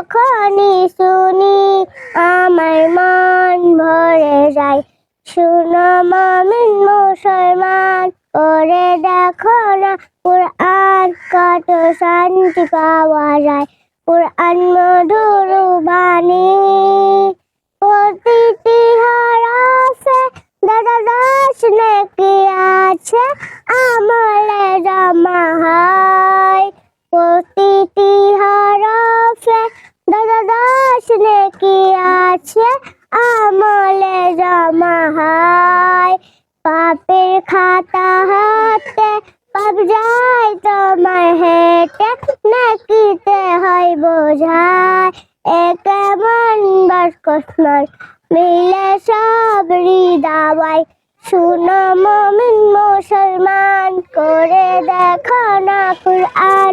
যখনই শুনি আমার মন ভরে যায়, শুনো মামিন মুসলমান করে দেখো না কোরআন কত শান্তি পাওয়া যায়, কোরআন মধুর বাণী। প্রতিটি হারাসে দাদা দাস নাকি আছে আমার আছে আমলে জমা হয়। পাপের খাতা হাতে, পাপ যায় তোমার হেঁটে নাকিতে হয় বোঝায়। এ কেমন বাসকসমান মিলে সব হৃদাবাই শুনো মমিন মুসলমান, করে দেখো না কুরআন।